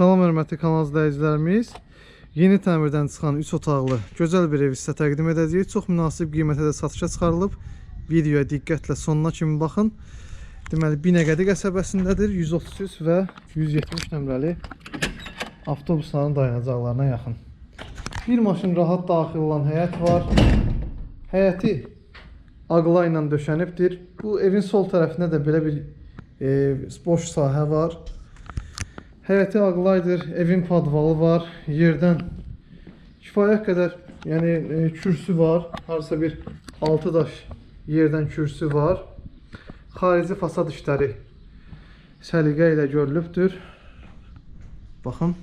Salam hörmətli kanal izləyicilərimiz. Yeni təmirdən çıxan 3 otaqlı gözəl bir ev sizə təqdim edəcəyik. Çox münasib qiymətə də satışa çıxarılıb. Videoya diqqətlə sonuna kimi baxın. Deməli Binəqədi qəsəbəsindədir. 133 və 170 nömrəli avtobusların dayanacaqlarına yaxın. Bir maşın rahat daxil olan həyət var. Həyəti ağla ilə döşənibdir. Bu evin sol tərəfində də belə bir e, boş sahə var. Həyəti ağlaydır, evin padvalı var, yerdən kifayət qədər, yəni e, kürsü var, harasa bir 6 daş yerdən kürsü var. Xarici fasad işləri səliqə ilə görülübdür. Baxın.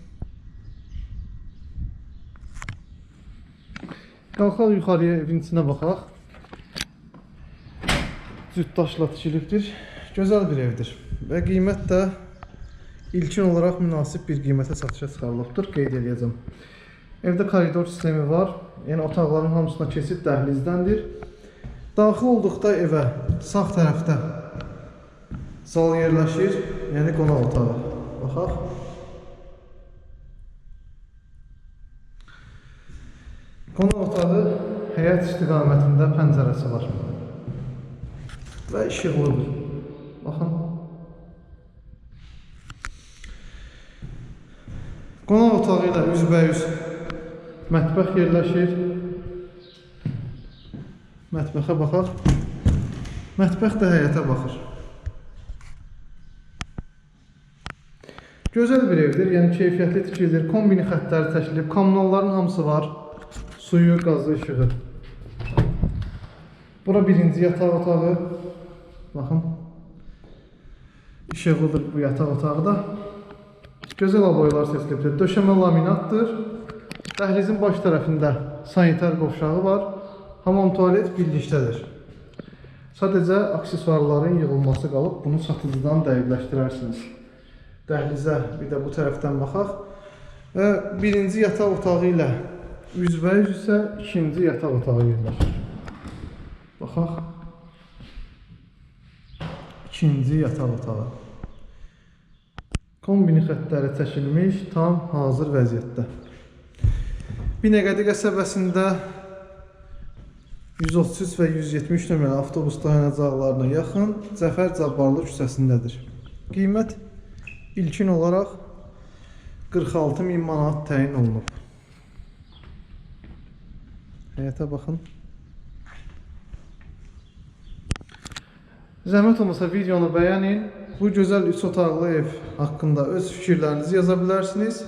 Qalxaq yuxarıya evin içinə baxaq. Cüt daşla tikilibdir. Gözəl bir evdir və qiymət də ilkin olaraq münasib bir qiymətə satışa çıxarılıbdır, qeyd edəcəm. Evdə koridor sistemi var. Yəni otaqların hamısına keçid dəhlizdəndir. Daxil olduqda evə sağ tərəfdə zal yerləşir, yəni qonaq otağı. Baxaq. Qonaq otağı həyət istiqamətində pəncərəsi var. Və işıqlıdır. Baxın. Qonaq otağı ilə üzbəyüz mətbəx yerləşir. Mətbəxə baxaq. Mətbəx də həyətə baxır. Gözəl bir evdir, yəni keyfiyyətli tikilidir. Kombini xəttləri çəkilib, kommunalların hamısı var. Suyu, qazı, işığı. Bura birinci yataq otağı. Baxın. İşıqlıdır bu yataq otağı da. Gözəl aboylar seçilibdir. Döşəmə laminatdır. Dəhlizin baş tərəfində sanitar qovşağı var. Hamam tualet birlikdədir. Sadəcə aksesuarların yığılması qalıb. Bunu satıcıdan dəqiqləşdirərsiniz. Dəhlizə bir də bu tərəfdən baxaq. Və birinci yataq otağı ilə üzbəüz isə ikinci yataq otağı yerləşir. Baxaq. İkinci yataq otağı. Kombini xəttləri çəkilmiş, tam hazır vəziyyətdə. Binəqədi qəsəbəsində 133 və 170 nömrəli avtobus dayanacaqlarına yaxın Cəfər Cabbarlı küçəsindədir. Qiymət ilkin olaraq 46 min manat təyin olunub. Həyətə baxın. Zəhmət olmasa videonu bəyənin. Bu gözəl 3 otaqlı ev haqqında öz fikirlərinizi yaza bilərsiniz.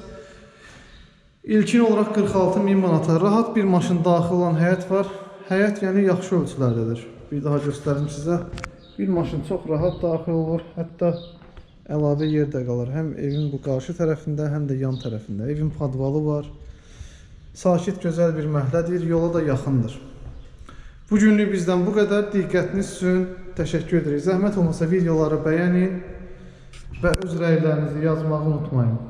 İlkin olaraq 46 min manata rahat bir maşın daxil olan həyət var. Həyət yəni yaxşı ölçülərdədir. Bir daha göstərim sizə. Bir maşın çox rahat daxil olur. Hətta əlavə yer də qalır. Həm evin bu qarşı tərəfində, həm də yan tərəfində. Evin padvalı var. Sakit gözəl bir məhəllədir, yola da yaxındır. Bu günlük bizdən bu qədər. Diqqətiniz üçün təşəkkür edirik. Zəhmət olmasa videoları bəyənin və öz rəylərinizi yazmağı unutmayın.